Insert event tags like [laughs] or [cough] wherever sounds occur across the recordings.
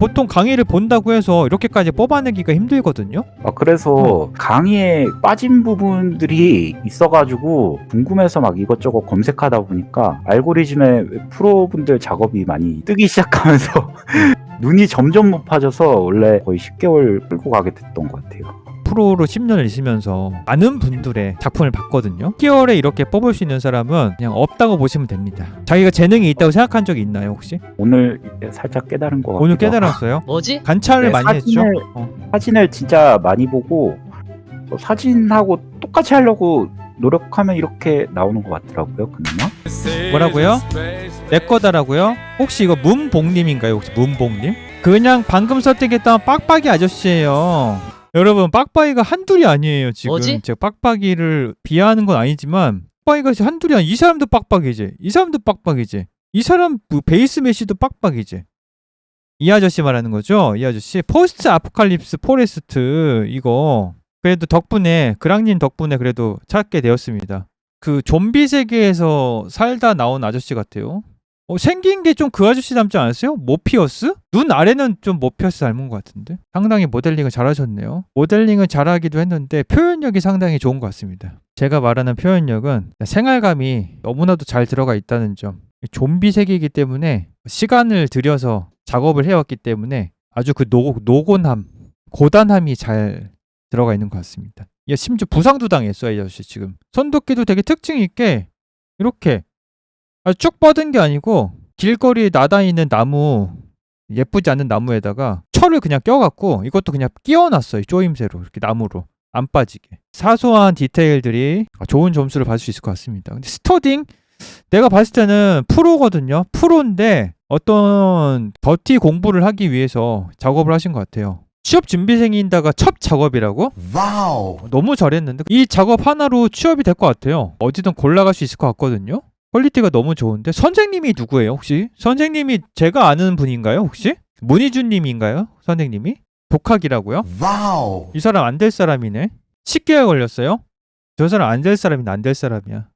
보통 강의를 본다고 해서 이렇게까지 뽑아내기가 힘들거든요. 아, 그래서 강의에 빠진 부분들이 있어가지고 궁금해서 막 이것저것 검색하다 보니까 알고리즘에 프로분들 작업이 많이 뜨기 시작하면서 [laughs] 눈이 점점 높아져서 원래 거의 10개월 끌고 가게 됐던 것 같아요. 프로로 10년을 있으면서 많은 분들의 작품을 봤거든요. 10개월에 이렇게 뽑을 수 있는 사람은 그냥 없다고 보시면 됩니다. 자기가 재능이 있다고 생각한 적이 있나요, 혹시? 오늘 살짝 깨달은 것 같아요. 오늘 깨달았어요? [laughs] 뭐지? 관찰을 네, 많이 했죠. 사진을, 어. 사진을 진짜 많이 보고 어, 사진하고 똑같이 하려고 노력하면 이렇게 나오는 것 같더라고요. 그나마. 뭐라고요? 내 거다라고요? 혹시 이거 문봉님인가요? 혹시 문봉님? 그냥 방금 선택했던 빡빡이 아저씨예요. 여러분 빡빡이가 한둘이 아니에요 지금. 뭐지? 제가 빡빡이를 비하하는 건 아니지만 빡빡이가 한둘이 아니 이 사람도 빡빡이지. 이 사람도 빡빡이지. 이 사람 그 베이스 메시도 빡빡이지. 이 아저씨 말하는 거죠? 이 아저씨. 포스트 아포칼립스 포레스트 이거. 그래도 덕분에 그랑님 덕분에 그래도 찾게 되었습니다. 그 좀비 세계에서 살다 나온 아저씨 같아요. 어, 생긴 게 좀 그 아저씨 닮지 않았어요? 모피어스? 눈 아래는 좀 모피어스 닮은 것 같은데? 상당히 모델링을 잘하셨네요. 모델링을 잘하기도 했는데 표현력이 상당히 좋은 것 같습니다. 제가 말하는 표현력은 생활감이 너무나도 잘 들어가 있다는 점. 좀비 세계이기 때문에 시간을 들여서 작업을 해왔기 때문에 아주 그 노, 노곤함, 고단함이 잘 들어가 있는 것 같습니다. 야, 심지어 부상도 당했어요, 이 아저씨 지금. 손도끼도 되게 특징 있게 이렇게 쭉 뻗은 게 아니고 길거리에 나다니는 나무 예쁘지 않은 나무에다가 철을 그냥 껴갖고 이것도 그냥 끼워놨어요 쪼임새로 이렇게 나무로 안 빠지게 사소한 디테일들이 좋은 점수를 받을 수 있을 것 같습니다 근데 스터딩 내가 봤을 때는 프로거든요 프로인데 어떤 더티 공부를 하기 위해서 작업을 하신 것 같아요 취업 준비생인다가 첫 작업이라고? 와우. 너무 잘했는데 이 작업 하나로 취업이 될 것 같아요. 어디든 골라갈 수 있을 것 같거든요. 퀄리티가 너무 좋은데 선생님이 누구예요 혹시? 선생님이 제가 아는 분인가요 혹시? 문희준님인가요 선생님이? 독학이라고요? 와우. 이 사람 안 될 사람이네. 10개월 걸렸어요. 저 사람 안 될 사람이 안 될 사람이야.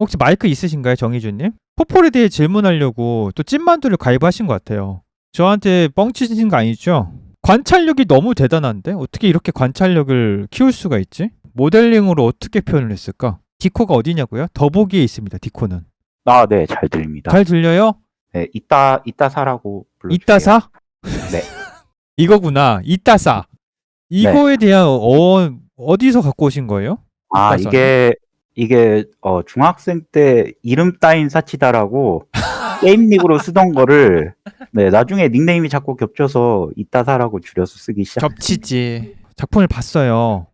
혹시 마이크 있으신가요 정희준님? 포폴에 대해 질문하려고 또 찐만두를 가입하신 것 같아요. 저한테 뻥치신 거 아니죠? 관찰력이 너무 대단한데 어떻게 이렇게 관찰력을 키울 수가 있지? 모델링으로 어떻게 표현을 했을까? 디코가 어디냐고요? 더보기에 있습니다. 디코는 아, 네, 잘 들립니다. 잘 들려요? 네, 이따 이따 사라고 불러주세요. 이따 사? 네. [laughs] 이거구나. 이따 사. 이거에 대한 어 어디서 갖고 오신 거예요? 아, 이따 이게 이게 어 중학생 때 이름 따인 사치다라고 [laughs] 게임 닉으로 쓰던 거를 네, 나중에 닉네임이 자꾸 겹쳐서 이따 사라고 줄여서 쓰기 시작. 접치지. 작품을 봤어요.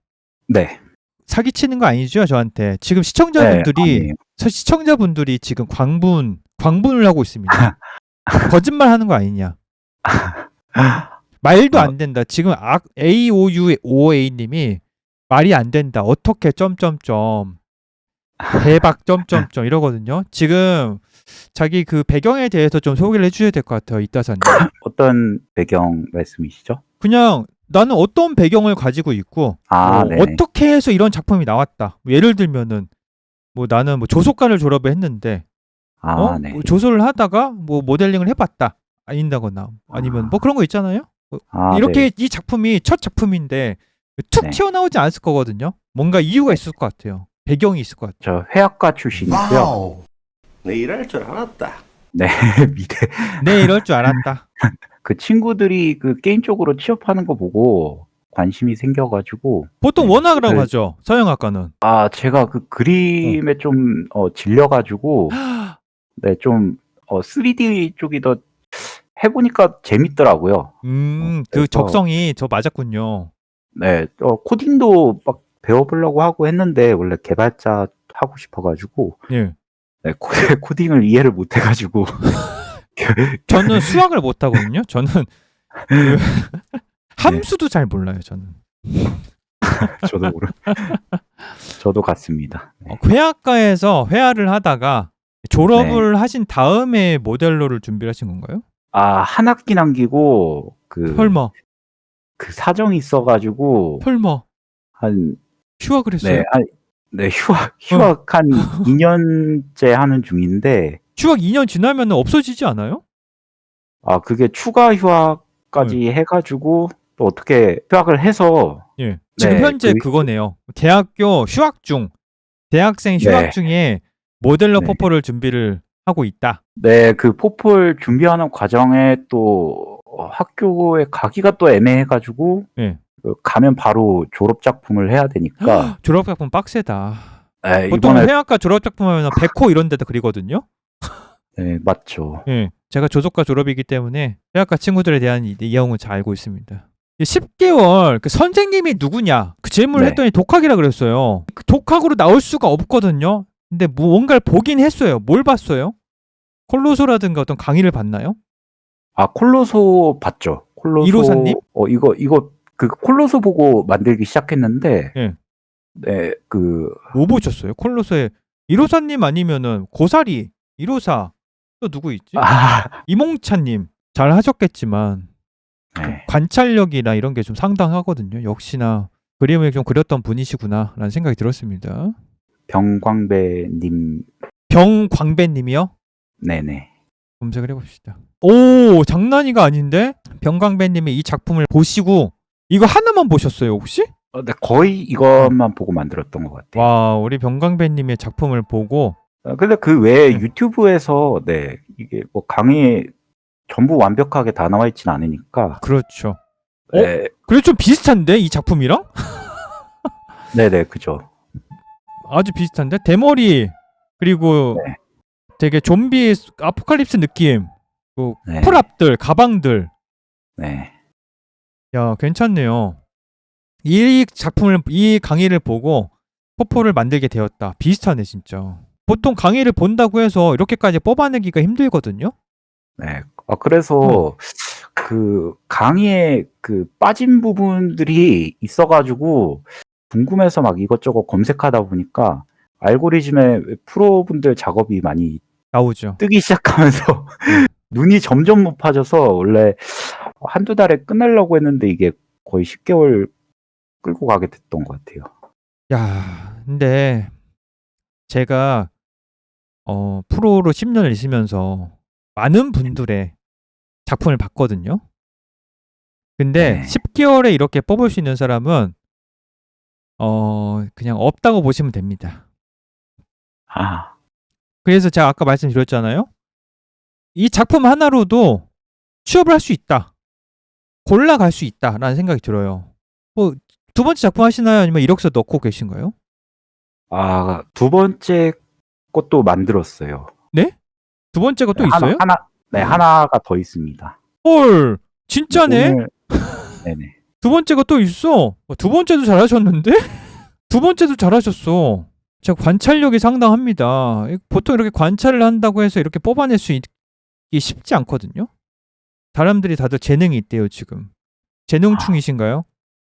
네. 사기치는 거 아니죠, 저한테. 지금 네, 시청자분들이. 서- 시청자분들이 지금 광분 광분을 하고 있습니다. [laughs] 거짓말 하는 거 아니냐? 말도 어. 안 된다. 지금 아, A O U O A 님이 말이 안 된다. 어떻게 점점점 대박 점점점 이러거든요. 지금 자기 그 배경에 대해서 좀 소개를 해주셔야 될 것 같아요. 이따사님. [laughs] 어떤 배경 말씀이시죠? 그냥 나는 어떤 배경을 가지고 있고 아, 어, 네. 어떻게 해서 이런 작품이 나왔다. 뭐 예를 들면은 뭐 나는 뭐 조속관을 졸업을 했는데 아, 어? 네. 뭐 조소를 하다가 뭐 모델링을 해봤다. 아닌다거나 아니면 뭐 그런 거 있잖아요. 아, 이렇게 네. 이 작품이 첫 작품인데 툭 네. 튀어나오지 않았을 거거든요. 뭔가 이유가 있을 것 같아요. 배경이 있을 것 같아요. 저 회학과 출신이고요. 내 일할 줄 알았다. 네, [laughs] 미대. 네 이럴 줄 알았다. [laughs] 그 친구들이 그 게임 쪽으로 취업하는 거 보고 관심이 생겨가지고 보통 네. 원학이라고 네. 하죠. 서영학과는. 아 제가 그 그림에 좀 어, 질려가지고 [gasps] 네좀 어, 3D 쪽이 더 해보니까 재밌더라고요. 음, 그 그래서- 적성이 저 맞았군요. 네, 어, 코딩도 막 배워보려고 하고 했는데 원래 개발자 하고 싶어가지고 예. 네, 코, [laughs] 코딩을 이해를 못해가지고 [laughs] [laughs] 저는 수학을 못 하거든요. 저는 그 함수도 잘 몰라요. 저는. [laughs] 저도 모르. 저도 같습니다. 네. 어, 회화과에서 회화를 하다가 졸업을 하신 다음에 모델로를 준비를 하신 건가요? 아, 한 학기 남기고 그, 설마, 그 사정이 있어 가지고 설마 한 휴학을 했어요? 네, 한, 네 휴학 휴학 한 2년째 하는 중인데 휴학 2년 지나면 없어지지 않아요? 아 그게 추가 휴학 까지 해가지고 또 어떻게 휴학을 해서 예. 지금 네, 현재 그- 그... 거네요 대학교 휴학 중, 대학생 휴학 네. 중에 모델러 네. 포포를 준비를 하고 있다. 네, 그 포폴 준비하는 과정에 또 어, 학교에 가기가 또 애매해가지고 예. 그 가면 바로 졸업 작품을 해야 되니까 [gasps] 졸업 작품 빡세다. 네, 보통 이번에 회화과 졸업 작품 하면 백호 이런 데다 그리거든요. 네, 맞죠. 예. 제가 조속과 졸업이기 때문에 회화과 친구들에 대한 이 내용은 잘 알고 있습니다. 10개월 그 선생님이 누구냐 그 질문을 네. 했더니 독학이라 그랬어요. 그 독학으로 나올 수가 없거든요. 근데 뭐 뭔가를 보긴 했어요. 뭘 봤어요? 콜로소라든가 어떤 강의를 봤나요? 아 콜로소 봤죠. 콜로소 이로사님? 어 이거 이거 그 콜로소 보고 만들기 시작했는데 예. 네, 그 뭐 보셨어요? 콜로소에 이로사님 아니면은 고사리 이로사 또 누구 있지? 아, [laughs] 이몽찬님 잘 하셨겠지만 네. 관찰력이나 이런 게 좀 상당하거든요. 역시나 그림을 좀 그렸던 분이시구나라는 생각이 들었습니다. 병광배님 병광배님이요? 네네 검색을 해봅시다. 오 장난이가 아닌데 병광배님이 이 작품을 보시고 이거 하나만 보셨어요 혹시? 어, 네, 거의 이것만 보고 만들었던 것 같아요. 와 우리 병광배님의 작품을 보고 어, 근데 그 외에 네. 유튜브에서 네 이게 뭐 강의 전부 완벽하게 다 나와 있진 않으니까 그렇죠. 어? 네, 그래 좀 비슷한데 이 작품이랑 네네 그죠. 아주 비슷한데 대머리 그리고 네. 되게 좀비 아포칼립스 느낌 그 네. 풀압들 가방들 네. 야 괜찮네요. 이 작품을 이 강의를 보고 포포를 만들게 되었다. 비슷하네 진짜. 보통 강의를 본다고 해서 이렇게까지 뽑아내기가 힘들거든요. 네. 아, 그래서 그 강의에 그 빠진 부분들이 있어가지고 궁금해서 막 이것저것 검색하다 보니까 알고리즘에 프로분들 작업이 많이 나오죠. 뜨기 시작하면서 [laughs] 눈이 점점 높아져서 원래 한두 달에 끝내려고 했는데 이게 거의 10개월 끌고 가게 됐던 것 같아요. 야, 근데 제가 어, 프로로 10년을 있으면서 많은 분들의 작품을 봤거든요. 근데 네. 10개월에 이렇게 뽑을 수 있는 사람은 어, 그냥 없다고 보시면 됩니다. 아, 그래서 제가 아까 말씀드렸잖아요. 이 작품 하나로도 취업을 할 수 있다. 골라갈 수 있다라는 생각이 들어요. 뭐 두 번째 작품 하시나요? 아니면 이력서 넣고 계신가요? 아, 두 번째 것도 만들었어요. 두 번째가 또 네, 하나, 있어요? 하나, 네, 하나가 더 있습니다. 헐, 진짜네. 오늘- [laughs] 네네. 두 번째가 또 있어. 어, 두 번째도 잘하셨는데? [laughs] 두 번째도 잘하셨어. 제가 관찰력이 상당합니다. 이- 보통 이렇게 관찰을 한다고 해서 이렇게 뽑아낼 수 있기 쉽지 않거든요. 사람들이 다들 재능이 있대요, 지금. 재능충이신가요?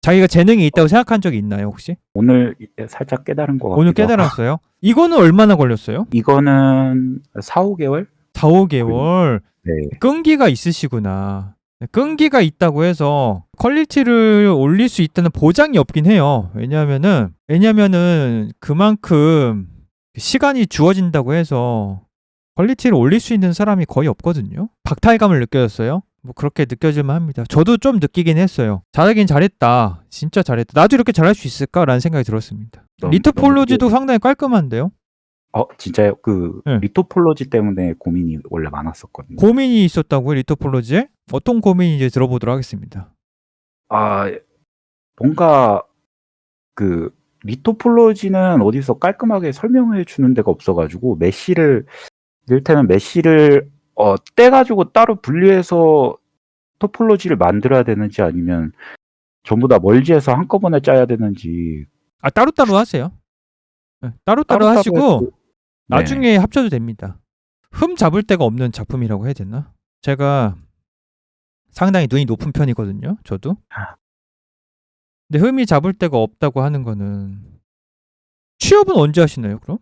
자기가 재능이 있다고 생각한 적이 있나요, 혹시? 오늘 살짝 깨달은 것 같기도 오늘. 깨달았어요? 이거는 얼마나 걸렸어요? 이거는 4, 5개월? 4, 5개월. 네. 끈기가 있으시구나. 끈기가 있다고 해서 퀄리티를 올릴 수 있다는 보장이 없긴 해요. 왜냐하면은 왜냐면은 그만큼 시간이 주어진다고 해서 퀄리티를 올릴 수 있는 사람이 거의 없거든요. 박탈감을 느껴졌어요. 뭐 그렇게 느껴질만 합니다. 저도 좀 느끼긴 했어요. 잘하긴 잘했다. 진짜 잘했다. 나도 이렇게 잘할 수 있을까라는 생각이 들었습니다. 너무- 리트폴로지도 상당히 깔끔한데요. 어, 진짜요? 그 네. 리토폴로지 때문에 고민이 원래 많았었거든요. 고민이 있었다고요, 리트폴로지에? 어떤 고민인지 들어보도록 하겠습니다. 아, 뭔가 그 리토폴로지는 어디서 깔끔하게 설명해 주는 데가 없어가지고 메시를 이를테면 메시를 어, 떼가지고 따로 분리해서 토폴로지를 만들어야 되는지 아니면 전부 다 멀지해서 한꺼번에 짜야 되는지 아 따로따로 하세요. 네, 따로따로 따로따로 하시고 해도- 네. 나중에 합쳐도 됩니다. 흠 잡을 데가 없는 작품이라고 해야 되나? 제가 상당히 눈이 높은 편이거든요. 저도. 아. 근데 흠이 잡을 데가 없다고 하는 거는 취업은 언제 하시나요? 그럼?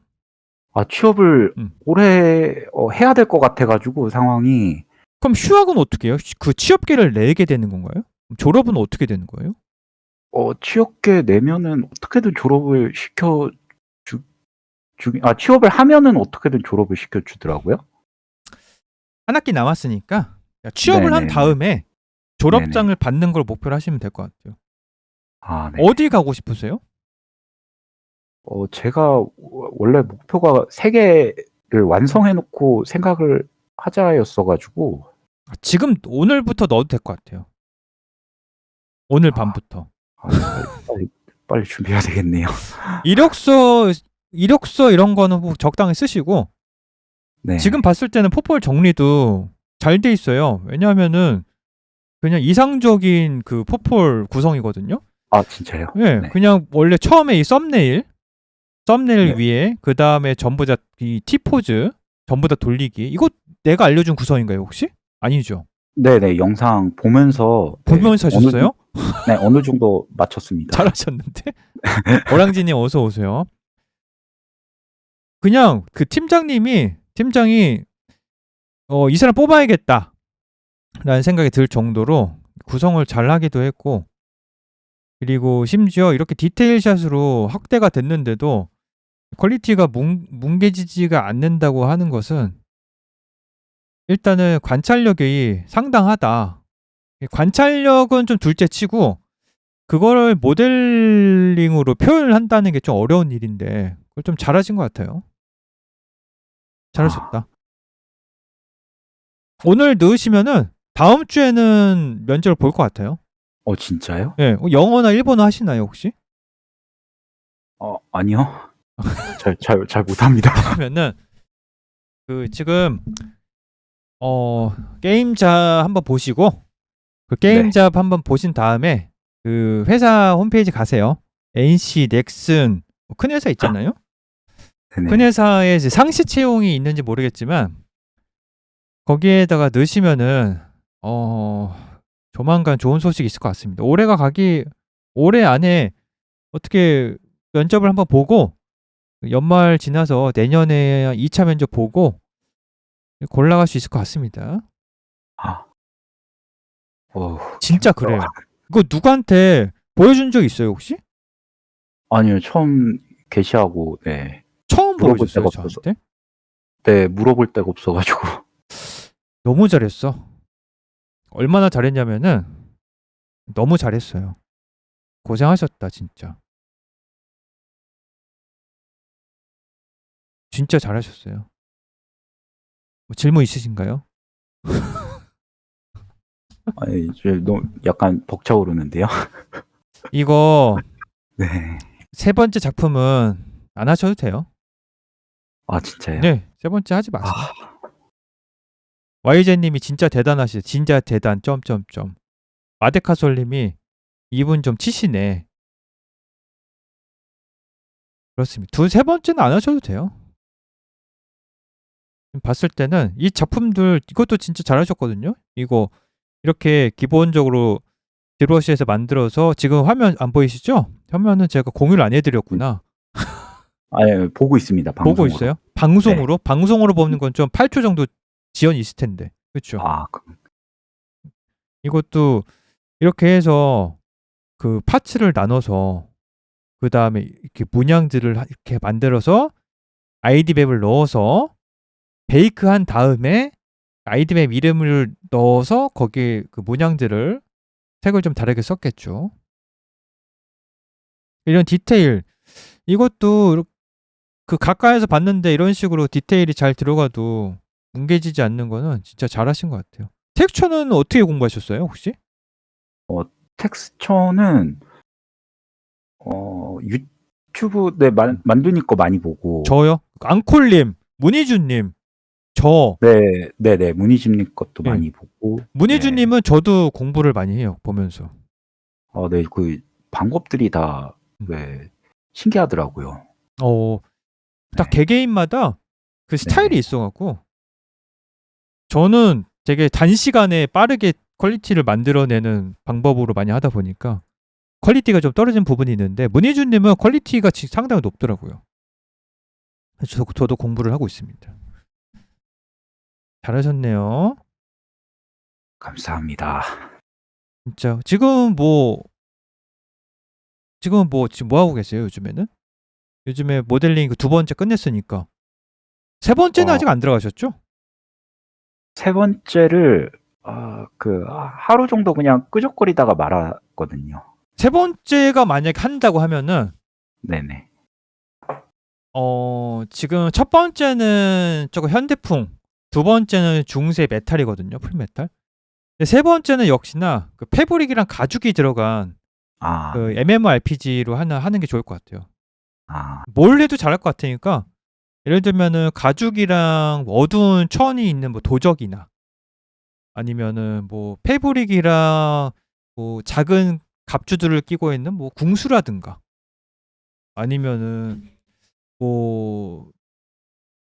아 취업을 음. 올해 어, 해야 될 것 같아가지고 상황이 그럼 휴학은 어떻게 해요? 그 취업계를 내게 되는 건가요? 졸업은 어떻게 되는 거예요? 어, 취업계 내면은 어떻게든 졸업을 시켜 주, 주, 아, 취업을 하면은 어떻게든 졸업을 시켜 주더라고요. 한 학기 남았으니까 취업을 한 네네. 다음에 졸업장을 받는 걸 목표로 하시면 될 것 같아요. 아, 네. 어디 가고 싶으세요? 어, 제가 원래 목표가 세 개를 완성해 놓고 생각을 하자였어 가지고 지금 오늘부터 넣어도 될 것 같아요. 오늘 아. 밤부터. 아, 빨리, 빨리, 빨리 준비해야 되겠네요. [laughs] 이력서 이력서 이런 거는 뭐 적당히 쓰시고 네. 지금 봤을 때는 포폴 정리도 잘 돼 있어요. 왜냐하면은 그냥 이상적인 그 포폴 구성이거든요. 아, 진짜요? 예, 네. 그냥 원래 처음에 이 썸네일, 썸네일 네. 위에 그 다음에 전부 다 이 T포즈 전부 다 돌리기. 이거 내가 알려준 구성인가요 혹시? 아니죠. 네, 네. 영상 보면서 네, 보면서 어느 하셨어요? 정- 네, 어느 정도 맞췄습니다. 잘하셨는데. 오랑지님 어서 오세요. 그냥 그 팀장님이 팀장이 어, 이 사람 뽑아야겠다. 라는 생각이 들 정도로 구성을 잘 하기도 했고 그리고 심지어 이렇게 디테일샷으로 확대가 됐는데도 퀄리티가 뭉, 뭉개지지가 않는다고 하는 것은 일단은 관찰력이 상당하다. 관찰력은 좀 둘째 치고 그거를 모델링으로 표현을 한다는 게 좀 어려운 일인데 그걸 좀 잘하신 것 같아요. 잘하셨다. 오늘 넣으시면은 다음 주에는 면접을 볼 것 같아요. 어, 진짜요? 예, 영어나 일본어 하시나요 혹시? 어, 아니요. [laughs] 잘, 잘, 잘 못합니다. [laughs] 하면은 그 지금 어 게임잡 한번 보시고 그 게임잡 한번 보신 다음에 그 회사 홈페이지 가세요. NC 넥슨 뭐큰 회사 있잖아요. 네네. 큰 회사에 이제 상시 채용이 있는지 모르겠지만 거기에다가 넣으시면은 어 조만간 좋은 소식이 있을 것 같습니다. 올해가 가기 올해 안에 어떻게 면접을 한번 보고 연말 지나서 내년에 2차 면접 보고 골라갈 수 있을 것 같습니다. 아. 어, 진짜 그래요. 이거 누구한테 보여준 적 있어요 혹시? 아니요. 처음 게시하고 네. 처음 보여줬어요. 저한테? 네, 물어볼 데가 없어 가지고. 너무 잘했어. 얼마나 잘했냐면은 너무 잘했어요. 고생하셨다 진짜. 진짜 잘하셨어요. 뭐 질문 있으신가요? [laughs] 아니, 이제 너무 약간 벅차오르는데요. [laughs] 이거 [laughs] 네. 세 번째 작품은 안 하셔도 돼요. 아, 진짜요? 네, 세 번째 하지 마세요. 아, 와이제님이 진짜 대단하시죠. 진짜 대단. 점점점. 마데카솔님이 이분 좀 치시네. 그렇습니다. 두 세 번째는 안 하셔도 돼요. 봤을 때는 이 작품들 이것도 진짜 잘하셨거든요. 이거 이렇게 기본적으로 디로시에서 만들어서 지금 화면 안 보이시죠? 화면은 제가 공유를 안 해드렸구나. 아니, 보고 있습니다. 방송으로. 보고 있어요? 방송으로? 방송으로 보는 건 좀 8초 정도 지연이 있을 텐데. 그렇죠? 아, 그- 이것도 이렇게 해서 그 파츠를 나눠서 그 다음에 이렇게 문양들을 하- 이렇게 만들어서 아이디맵을 넣어서 베이크한 다음에 아이디맵 이름을 넣어서 거기에 그 문양들을 색을 좀 다르게 썼겠죠. 이런 디테일 이것도 이렇- 그 가까이서 봤는데 이런 식으로 디테일이 잘 들어가도 뭉개지지 않는 거는 진짜 잘하신 것 같아요. 텍스처는 어떻게 공부하셨어요, 혹시? 텍스처는 어, 유튜브 네, 만, 만두니 거 많이 보고 저요? 앙콜님, 문희준님, 저. 네, 네, 네. 문희진님 것도 네. 많이 보고 문희준님은 저도 공부를 많이 해요, 보면서. 어, 네, 그 방법들이 다 네, 신기하더라고요. 어, 딱 네. 개개인마다 그 스타일이 네. 있어갖고, 저는 되게 단시간에 빠르게 퀄리티를 만들어내는 방법으로 많이 하다 보니까 퀄리티가 좀 떨어진 부분이 있는데, 문희준님은 퀄리티가 지- 상당히 높더라고요. 그래서 저- 저도 공부를 하고 있습니다. 잘하셨네요. 감사합니다. 진짜 지금 뭐 지금 뭐 지금 뭐 하고 계세요 요즘에는? 요즘에 모델링 그 두 번째 끝냈으니까 세 번째는 어. 아직 안 들어가셨죠? 세 번째를 아, 그 하루 정도 그냥 끄적거리다가 말았거든요. 세 번째가 만약에 한다고 하면은 네네. 어 지금 첫 번째는 저거 현대풍, 두 번째는 중세 메탈이거든요, 풀메탈. 근데 세 번째는 역시나 그 패브릭이랑 가죽이 들어간 아, 그 MMORPG로 하나 하는 게 좋을 것 같아요. 아, 뭘 해도 잘할 것 같으니까 예를 들면은 가죽이랑 어두운 천이 있는 뭐 도적이나 아니면은 뭐 패브릭이랑 뭐 작은 갑주들을 끼고 있는 뭐 궁수라든가 아니면은 뭐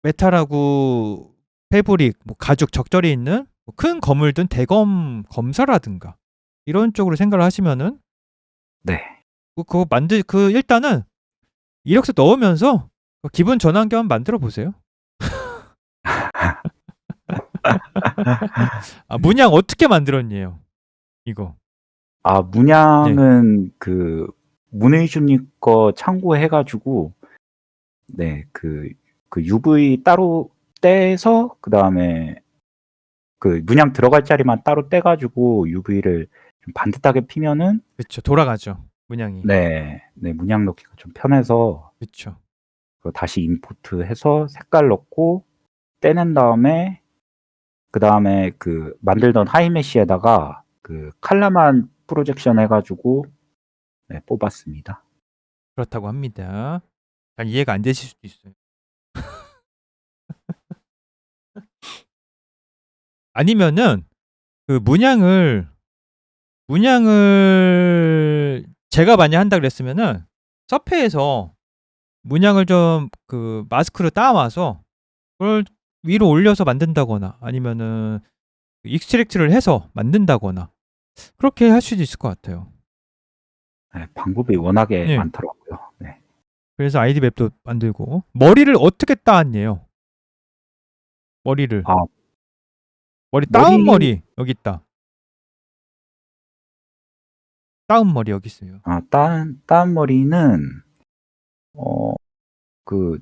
메탈하고 패브릭 뭐 가죽 적절히 있는 뭐 큰 검을 든 대검 검사라든가 이런 쪽으로 생각을 하시면은 네. 그- 그거 만들 그 일단은 이력서 넣으면서 그 기분 전환 겸 만들어 보세요. 아, 문양 어떻게 만들었니에요? 이거. 아, 문양은 그 문의준님 거 참고해가지고 네, 그, 그 UV 따로 떼서 그 다음에 그 문양 들어갈 자리만 따로 떼가지고 UV를 좀 반듯하게 피면은 그렇죠. 돌아가죠. 문양이. 네, 네 문양 넣기가 좀 편해서 그렇죠. 다시 임포트해서 색깔 넣고 떼낸 다음에 그 다음에 그 만들던 하이메시에다가 그 칼라만 프로젝션 해가지고 네, 뽑았습니다. 그렇다고 합니다. 잘 이해가 안 되실 수도 있어요. [laughs] 아니면은 그 문양을 문양을 제가 만약 한다 그랬으면은 서페에서 문양을 좀 그 마스크로 따와서 그걸 위로 올려서 만든다거나 아니면은 익스트랙트를 해서 만든다거나 그렇게 할 수도 있을 것 같아요. 네, 방법이 워낙에 네. 많더라고요. 네. 그래서 아이디 맵도 만들고 머리를 어떻게 따왔니에요? 머리를 아, 머리 따은 머리- 머리 여기 있다. 따은 머리 여기 있어요. 아, 따은, 따은 머리는, 어, 그,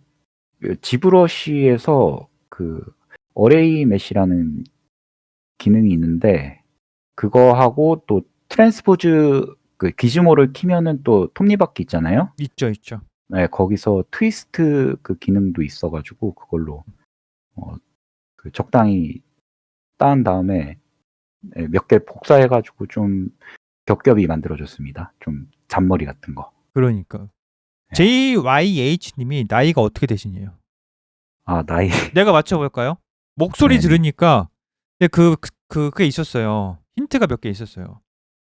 지브러쉬에서 그, 어레이 메시라는 기능이 있는데, 그거 하고 또 트랜스포즈 그 기즈모를 키면은 또 톱니바퀴 있잖아요? 있죠, 있죠. 네, 거기서 트위스트 그 기능도 있어가지고, 그걸로, 어, 그 적당히 따은 다음에, 네, 몇개 복사해가지고 좀 겹겹이 만들어줬습니다. 좀 잔머리 같은 거. 그러니까 네. JYH님이 나이가 어떻게 되시냐요? 아, 나이. [laughs] 내가 맞춰볼까요? 목소리 네네. 들으니까 근데 그, 그, 그 그게 있었어요. 힌트가 몇 개 있었어요.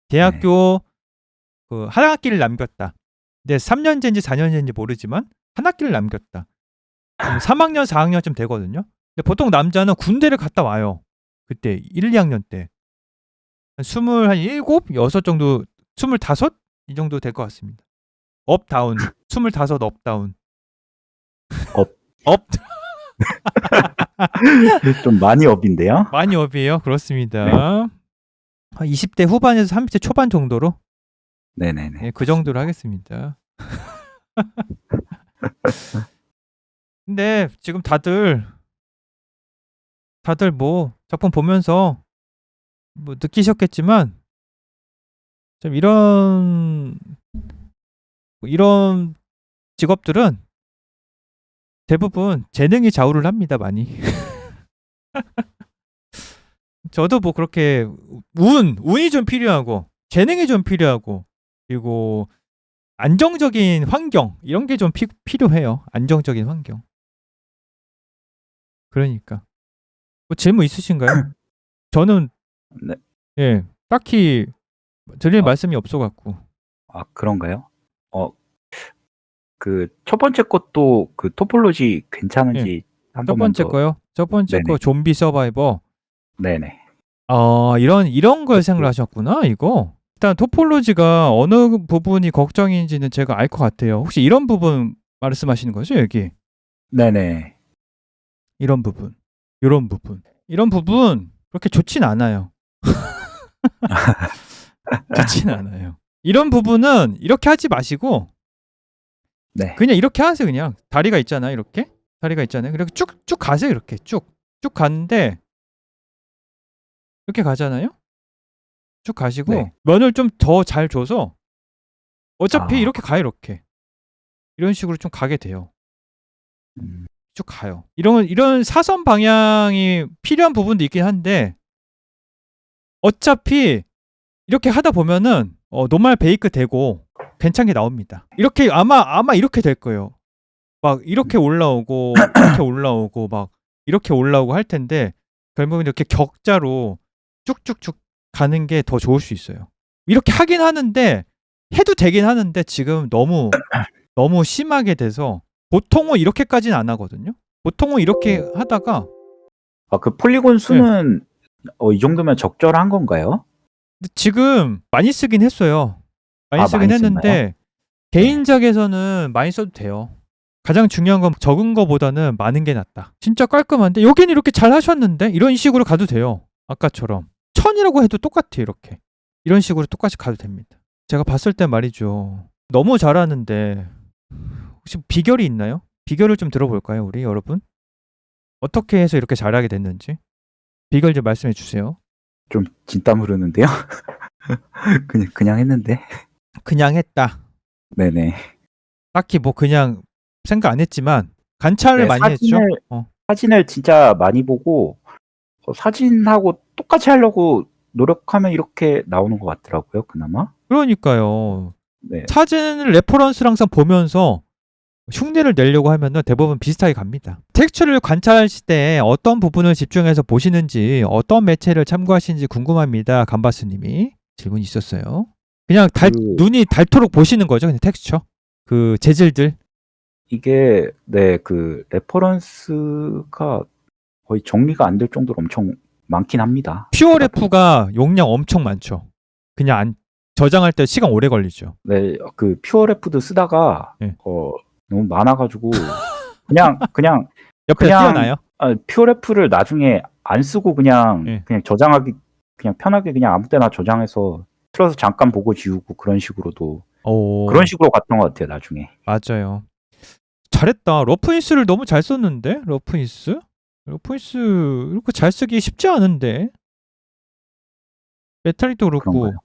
대학교 네. 그한 학기를 남겼다. 근데 3년제인지 4년제인지 모르지만 한 학기를 남겼다. 그럼 3학년, 4학년쯤 되거든요. 근데 보통 남자는 군대를 갔다 와요. 그때 1, 2학년 때. 한 20, 한 7, 6 정도, 25? 이 정도 될 것 같습니다. 업, 다운. 25, 업, 다운. 업. 업. 좀 많이 업인데요. 많이 업이에요. 그렇습니다. 한 20대 후반에서 30대 초반 정도로 네네네. 네, 그 정도로 하겠습니다. [laughs] 근데 지금 다들 다들 뭐 작품 보면서 뭐 느끼셨겠지만 좀 이런 뭐 이런 직업들은 대부분 재능이 좌우를 합니다 많이. [laughs] 저도 뭐 그렇게 운 운이 좀 필요하고 재능이 좀 필요하고 그리고 안정적인 환경 이런 게 좀 필요해요. 안정적인 환경. 그러니까 뭐 질문 있으신가요? [clears throat] 저는 네. 예 딱히 드릴 어. 말씀이 없어갖고 아, 그런가요? 어, 그 첫 번째 것도 그 토폴로지 괜찮은지 한 예. 첫 번만 번째 더. 거요. 첫 번째 네네. 거 좀비 서바이버. 네네. 아 이런 이런 걸 생각하셨구나 이거. 일단 토폴로지가 어느 부분이 걱정인지는 제가 알 것 같아요. 혹시 이런 부분 말씀하시는 거죠 여기? 네네. 이런 부분, 이런 부분, 이런 부분 그렇게 좋진 않아요. [laughs] [laughs] 좋진 않아요. 이런 부분은 이렇게 하지 마시고 네. 그냥 이렇게 하세요. 그냥 다리가 있잖아요. 이렇게 다리가 있잖아요. 이렇게 쭉쭉 가세요. 이렇게 쭉쭉 가는데 이렇게 가잖아요. 쭉 가시고 네. 면을 좀 더 잘 줘서 어차피 아. 이렇게 가요 이렇게 이런 식으로 좀 가게 돼요. 음, 쭉 가요. 이런 이런 사선 방향이 필요한 부분도 있긴 한데 어차피 이렇게 하다 보면은 어, 노말 베이크 되고 괜찮게 나옵니다. 이렇게 아마 아마 이렇게 될 거예요. 막 이렇게 올라오고 이렇게 올라오고 막 이렇게 올라오고 할 텐데 결국은 이렇게 격자로 쭉쭉쭉 가는 게 더 좋을 수 있어요. 이렇게 하긴 하는데 해도 되긴 하는데 지금 너무 너무 심하게 돼서 보통은 이렇게까지는 안 하거든요. 보통은 이렇게 하다가 아, 그 폴리곤 수는 어, 이 정도면 적절한 건가요? 근데 지금 많이 쓰긴 했어요. 많이 아, 쓰긴 많이 했는데 개인작에서는 많이 써도 돼요. 가장 중요한 건 적은 거보다는 많은 게 낫다. 진짜 깔끔한데 여기는 이렇게 잘 하셨는데 이런 식으로 가도 돼요. 아까처럼 천이라고 해도 똑같아 이렇게 이런 식으로 똑같이 가도 됩니다. 제가 봤을 때 말이죠. 너무 잘하는데 혹시 비결이 있나요? 비결을 좀 들어볼까요, 우리 여러분? 어떻게 해서 이렇게 잘하게 됐는지 비결 좀 말씀해 주세요. 좀 진땀 흐르는데요. [laughs] 그냥 그냥 했는데. 그냥 했다. 네네. 딱히 뭐 그냥 생각 안 했지만 관찰을 네, 많이 사진을, 했죠. 어. 사진을 진짜 많이 보고 어, 사진하고 똑같이 하려고 노력하면 이렇게 나오는 것 같더라고요. 그나마. 그러니까요. 네. 사진을 레퍼런스를 항상 보면서 흉내를 내려고 하면은 대부분 비슷하게 갑니다. 텍스처를 관찰하실 때 어떤 부분을 집중해서 보시는지 어떤 매체를 참고하시는지 궁금합니다. 감바스님이 질문이 있었어요. 그냥 달, 그- 눈이 닳도록 보시는 거죠. 그냥 텍스처. 그 재질들. 이게 네 그 레퍼런스가 거의 정리가 안 될 정도로 엄청 많긴 합니다. 퓨어레프가 용량 엄청 많죠. 그냥 안, 저장할 때 시간 오래 걸리죠. 네, 그 퓨어레프도 쓰다가 네. 어, 너무 많아가지고 그냥 그냥 옆에 그냥- 띄어놔요. 아, 퓨어레프를 나중에 안 쓰고 그냥 네. 그냥 저장하기 그냥 편하게 그냥 아무 때나 저장해서 틀어서 잠깐 보고 지우고 그런 식으로도 오. 그런 식으로 갔던 것 같아요 나중에. 맞아요. 잘했다. 러프인스를 너무 잘 썼는데 러프인스? 러프인스 이렇게 잘 쓰기 쉽지 않은데. 메탈릭도 그렇고 그런가요?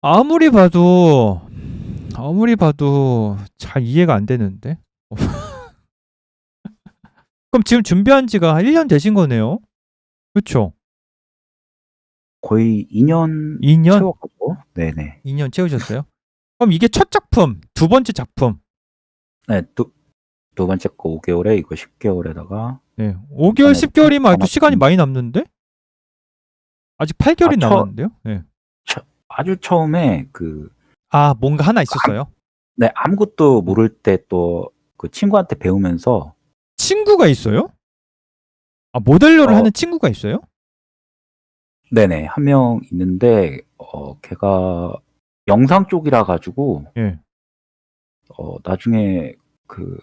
아무리 봐도 아무리 봐도 잘 이해가 안 되는데. [laughs] 그럼 지금 준비한 지가 한 1년 되신 거네요. 그렇죠? 거의 2년 2년? 채웠고, 네네. 2년 채우셨어요? 그럼 이게 첫 작품, 두 번째 작품. 네, 두, 두 번째 거 5개월에 이거 10개월에다가 네. 5개월, 전에 10개월이면 아직도 남았- 시간이 많이 남는데? 아직 8개월이 아, 저- 남았는데요? 네. 아주 처음에 그 아, 뭔가 하나 있었어요? 네, 아무것도 모를 때 또 그 친구한테 배우면서 친구가 있어요? 아, 모델러를 어. 하는 친구가 있어요? 네네 한 명 있는데 어 걔가 영상 쪽이라 가지고 예. 어 나중에 그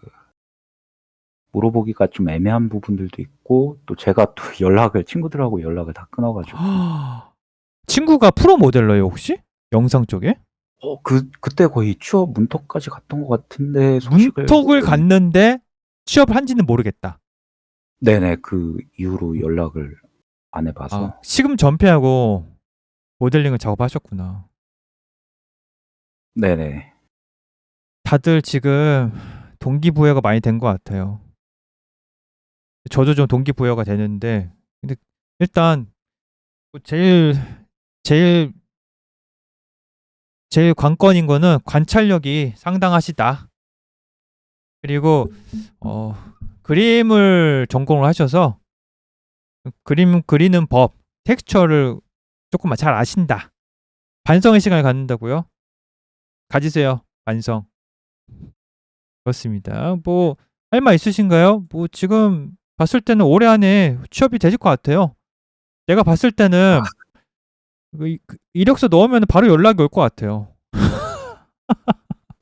물어보기가 좀 애매한 부분들도 있고 또 제가 또 [laughs] 연락을 친구들하고 연락을 다 끊어가지고 [gasps] 친구가 프로 모델러예요, 혹시? 영상 쪽에? 어 그 그때 거의 취업 문턱까지 갔던 것 같은데 소식을 문턱을 좀- 갔는데 취업을 한지는 모르겠다. 네네 그 이후로 연락을 안 해봐서 아, 시금 전폐하고 모델링을 작업하셨구나. 네네 다들 지금 동기부여가 많이 된 것 같아요. 저도 좀 동기부여가 되는데, 근데 일단 뭐 제일 제일 제일 관건인 거는 관찰력이 상당하시다. 그리고 어, 그림을 전공을 하셔서 그림 그리는 법, 텍스처를 조금 잘 아신다. 반성의 시간을 갖는다고요? 가지세요. 반성. 그렇습니다. 뭐 할 말 있으신가요? 뭐 지금 봤을 때는 올해 안에 취업이 되실 것 같아요. 내가 봤을 때는 그 이- 그 이력서 넣으면 바로 연락이 올 것 같아요.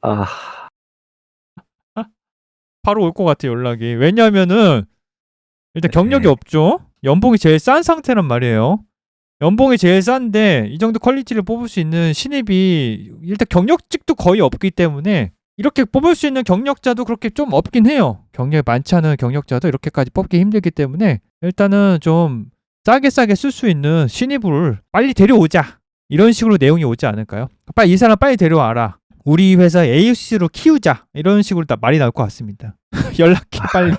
아 [laughs] 바로 올 것 같아요 연락이. 왜냐하면은 일단 경력이 네. 없죠. 연봉이 제일 싼 상태란 말이에요. 연봉이 제일 싼데 이 정도 퀄리티를 뽑을 수 있는 신입이 일단 경력직도 거의 없기 때문에 이렇게 뽑을 수 있는 경력자도 그렇게 좀 없긴 해요. 경력이 많지 않은 경력자도 이렇게까지 뽑기 힘들기 때문에 일단은 좀 싸게 싸게 쓸 수 있는 신입을 빨리 데려오자. 이런 식으로 내용이 오지 않을까요? 빨리 이 사람 빨리 데려와라. 우리 회사 AUC로 키우자. 이런 식으로 다 말이 나올 것 같습니다. [laughs] 연락해 빨리.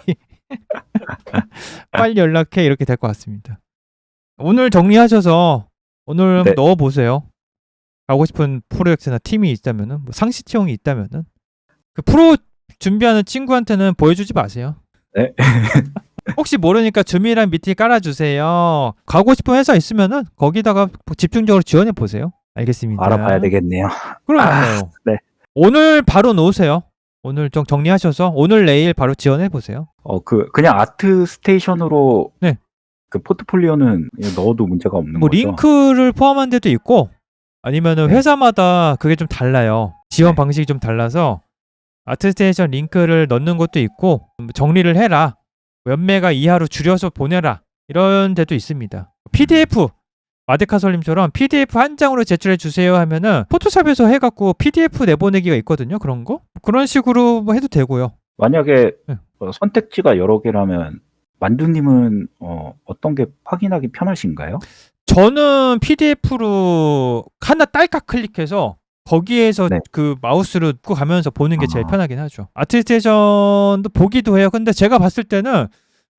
[laughs] 빨리 연락해 이렇게 될 것 같습니다. 오늘 정리하셔서 오늘 네. 넣어 보세요. 가고 싶은 프로젝트나 팀이 있다면은 뭐 상시 채용이 있다면은 그 프로 준비하는 친구한테는 보여주지 마세요. 네. [laughs] 혹시 모르니까 주민이랑 미팅 깔아주세요. 가고 싶은 회사 있으면은 거기다가 집중적으로 지원해 보세요. 알겠습니다. 알아봐야 되겠네요. 그러니까요. 네. 오늘 바로 놓으세요. 오늘 좀 정리하셔서 오늘 내일 바로 지원해 보세요. 어 그 그냥 아트 스테이션으로 네. 그 포트폴리오는 넣어도 문제가 없는 뭐 거죠. 링크를 포함한 데도 있고 아니면은 네. 회사마다 그게 좀 달라요. 지원 네. 방식이 좀 달라서 아트 스테이션 링크를 넣는 것도 있고 뭐 정리를 해라. 연매가 이하로 줄여서 보내라. 이런 데도 있습니다. PDF 마데카솔님처럼 PDF 한 장으로 제출해 주세요 하면은 포토샵에서 해갖고 PDF 내보내기가 있거든요. 그런 거 그런 식으로 뭐 해도 되고요. 만약에 네. 어, 선택지가 여러 개라면 만두님은 어, 어떤 게 확인하기 편하신가요? 저는 PDF로 하나 딸깍 클릭해서 거기에서 네. 그 마우스로 고 가면서 보는 게 제일 아. 편하긴 하죠. 아트스테이션도 보기도 해요. 근데 제가 봤을 때는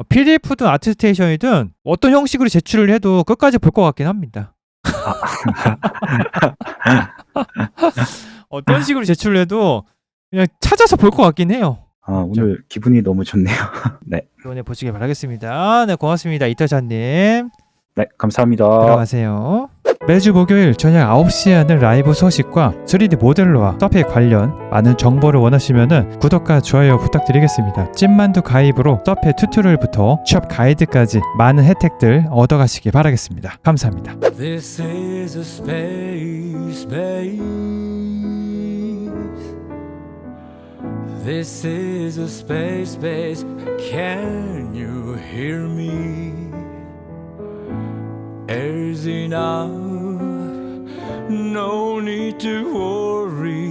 PDF든 아트스테이션이든 어떤 형식으로 제출을 해도 끝까지 볼 것 같긴 합니다. [laughs] 어떤 식으로 제출을 해도 그냥 찾아서 볼 것 같긴 해요. 아, 오늘 기분이 너무 좋네요. [laughs] 네, 이번에 보시길 바라겠습니다. 네, 고맙습니다. 이터자님. 네 감사합니다. 들어가세요. 매주 목요일 저녁 9시에 하는 라이브 소식과 3D 모델러와 서페 관련 많은 정보를 원하시면 구독과 좋아요 부탁드리겠습니다. 찐만두 가입으로 서페 튜토리얼부터 취업 가이드까지 많은 혜택들 얻어가시기 바라겠습니다. 감사합니다. This is a space base. This is a space base. Can you hear me? There's enough, no need to worry.